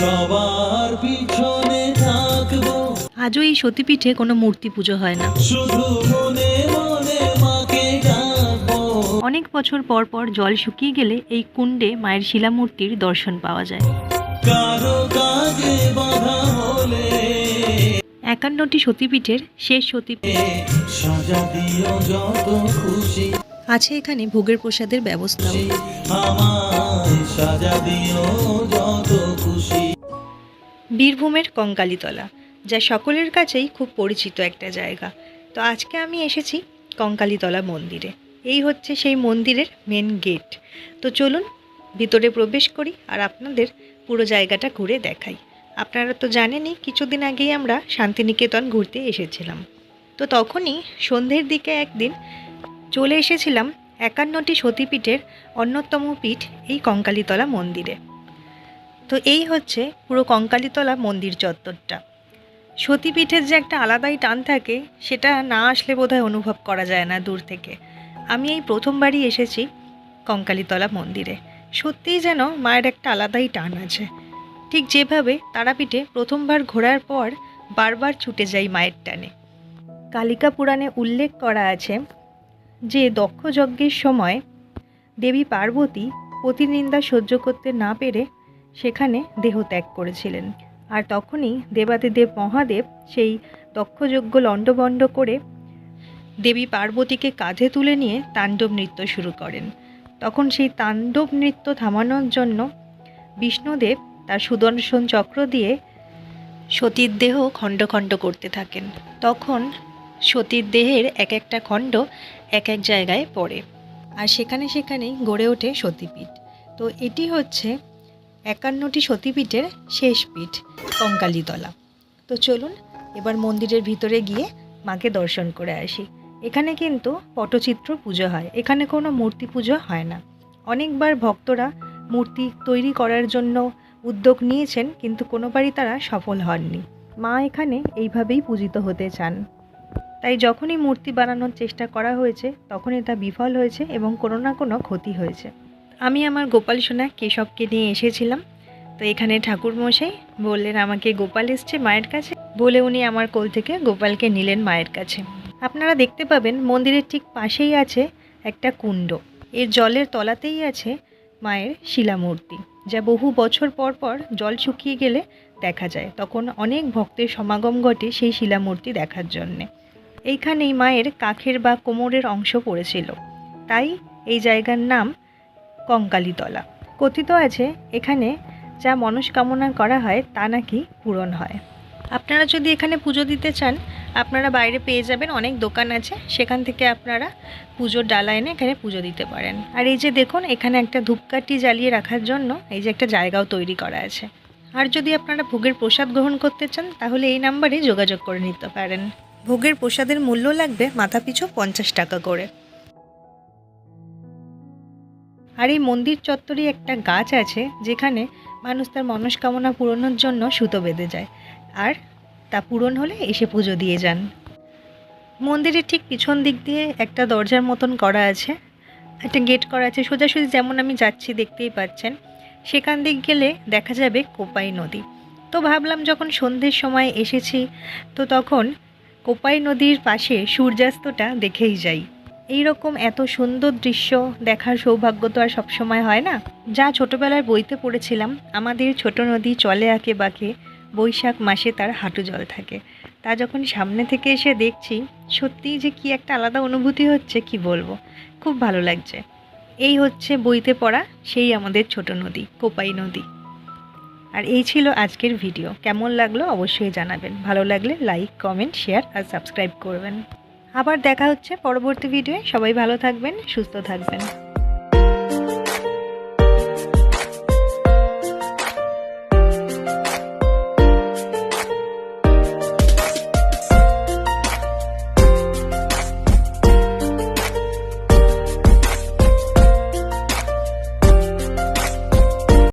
সবার পিছনে থাকব। আজও এই সতীপীঠে কোনো মূর্তি পুজো হয় না। শুধু মনে মনে মাকে ডাকবো। অনেক বছর পর পর জল শুকিয়ে গেলে এই কুণ্ডে মায়ের শিলামূর্তির দর্শন পাওয়া যায়। কারও কাজে বাধা হলে একান্নটি সতীপীঠের শেষ সতীপীঠ সাজা দিও যত খুশি। আছে এখানে ভোগের প্রসাদের ব্যবস্থা। সাজা দিও যত খুশি। বীরভূমের কঙ্কালীতলা, যা সকলের কাছেই খুব পরিচিত একটা জায়গা। তো আজকে আমি এসেছি কঙ্কালীতলা মন্দিরে। এই হচ্ছে সেই মন্দিরের মেন গেট তো চলুন, ভিতরে প্রবেশ করি আর আপনাদের পুরো জায়গাটা ঘুরে দেখাই। আপনারা তো জানেনই, কিছুদিন আগেই আমরা শান্তিনিকেতন ঘুরতে এসেছিলাম। তো তখনই সন্ধ্যের দিকে একদিন চলে এসেছিলাম একান্নটি সতীপীঠের অন্যতম পীঠ এই কঙ্কালীতলা মন্দিরে। তো এই হচ্ছে পুরো কঙ্কালীতলা মন্দির চত্বরটা। সতীপীঠের যে একটা আলাদাই টান থাকে, সেটা না আসলে বোধহয় অনুভব করা যায় না দূর থেকে। আমি এই প্রথমবারই এসেছি কঙ্কালীতলা মন্দিরে। সত্যিই যেন মায়ের একটা আলাদাই টান আছে। ঠিক যেভাবে তারাপীঠে প্রথমবার ঘোরার পর বারবার ছুটে যাই মায়ের টানে। কালিকা পুরাণে উল্লেখ করা আছে যে, দক্ষ যজ্ঞের সময় দেবী পার্বতী প্রতিনিন্দা সহ্য করতে না পেরে সেখানে দেহ ত্যাগ করেছিলেন। আর তখনই দেবাদিদেব মহাদেব সেই দক্ষযজ্ঞ লণ্ডভণ্ড করে দেবী পার্বতীকে কাঁধে তুলে নিয়ে তাণ্ডব নৃত্য শুরু করেন। তখন সেই তাণ্ডব নৃত্য থামানোর জন্য বিষ্ণুদেব তার সুদর্শন চক্র দিয়ে সতীর দেহ খণ্ড খণ্ড করতে থাকেন। তখন সতীর দেহের এক একটা খণ্ড এক এক জায়গায় পড়ে। আর সেখানে সেখানেই গড়ে ওঠে সতীপীঠ। তো এটি হচ্ছে একান্নটি সতীপীঠের শেষ পীঠ, কঙ্কালীতলা। তো চলুন, এবার মন্দিরের ভিতরে গিয়ে মাকে দর্শন করে আসি। এখানে কিন্তু পটচিত্র পুজো হয়, এখানে কোনো মূর্তি পুজো হয় না। অনেকবার ভক্তরা মূর্তি তৈরি করার জন্য উদ্যোগ নিয়েছেন, কিন্তু কোনোবারই তারা সফল হননি। মা এখানে এইভাবেই পূজিত হতে চান। তাই যখনই মূর্তি বানানোর চেষ্টা করা হয়েছে, তখনই তা বিফল হয়েছে এবং কোনো না কোনো ক্ষতি হয়েছে। আমি আমার গোপাল সোনা কেশবকে নিয়ে এসেছিলাম। তো এখানে ঠাকুর মশাই বললেন, আমাকে গোপাল এসছে মায়ের কাছে? বলে উনি আমার কোল থেকে গোপালকে নিলেন মায়ের কাছে। আপনারা দেখতে পাবেন মন্দিরের ঠিক পাশেই আছে একটা কুণ্ড। এর জলের তলাতেই আছে মায়ের শিলামূর্তি, যা বহু বছর পর পর জল শুকিয়ে গেলে দেখা যায়। তখন অনেক ভক্তের সমাগম ঘটে সেই শিলামূর্তি দেখার জন্যে। এইখানেই মায়ের কাখের বা কোমরের অংশ পড়েছিল। তাই এই জায়গার নাম কঙ্কালীতলা। কথিত আছে, এখানে যা মনস্কামনা করা হয় তা নাকি পূরণ হয়। আপনারা যদি এখানে পুজো দিতে চান, আপনারা বাইরে পেয়ে যাবেন, অনেক দোকান আছে, সেখান থেকে আপনারা পুজোর ডালা এনে এখানে পুজো দিতে পারেন। আর এই যে দেখুন, এখানে একটা ধূপকাঠি জ্বালিয়ে রাখার জন্য এই যে একটা জায়গাও তৈরি করা আছে। আর যদি আপনারা ভোগের প্রসাদ গ্রহণ করতে চান, তাহলে এই নাম্বারে যোগাযোগ করে নিতে পারেন। ভোগের প্রসাদের মূল্য লাগবে মাথাপিছু পঞ্চাশ টাকা করে। আর এই মন্দির চত্বরে একটা গাছ আছে যেখানে মানুষ তার মনস্কামনা পূরণের জন্য সুতো বেঁধে যায়। আর তা পূরণ হলে এসে পুজো দিয়ে যান। মন্দিরের ঠিক পিছন দিক দিয়ে একটা দরজার মতন করা আছে। একটা গেট করা আছে। সোজাসুজি যেমন আমি যাচ্ছি, দেখতেই পাচ্ছেন। সেখান দিক গেলে দেখা যাবে কোপাই নদী। তো ভাবলাম যখন সন্ধ্যের সময় এসেছি, তো তখন কোপাই নদীর পাশে সূর্যাস্তটা দেখেই যাই। এই রকম এত সুন্দর দৃশ্য দেখার সৌভাগ্য তো আর সবসময় হয় না। যা ছোটবেলায় বইতে পড়েছিলাম, আমাদের ছোট নদী চলে আঁকে বাঁকে, বৈশাখ মাসে তার হাঁটু জল থাকে। তা যখন সামনে থেকে এসে দেখছি, সত্যিই যে কি একটা আলাদা অনুভূতি হচ্ছে, কি বলব? খুব ভালো লাগছে। এই হচ্ছে বইতে পড়া সেই আমাদের ছোট নদী, কোপাই নদী। আর এই ছিল আজকের ভিডিও। কেমন লাগল অবশ্যই জানাবেন। ভালো লাগলে লাইক, কমেন্ট, শেয়ার আর সাবস্ক্রাইব করবেন। আবার দেখা হচ্ছে পরবর্তী ভিডিওয়ে সবাই ভালো থাকবেন সুস্থ থাকবেন।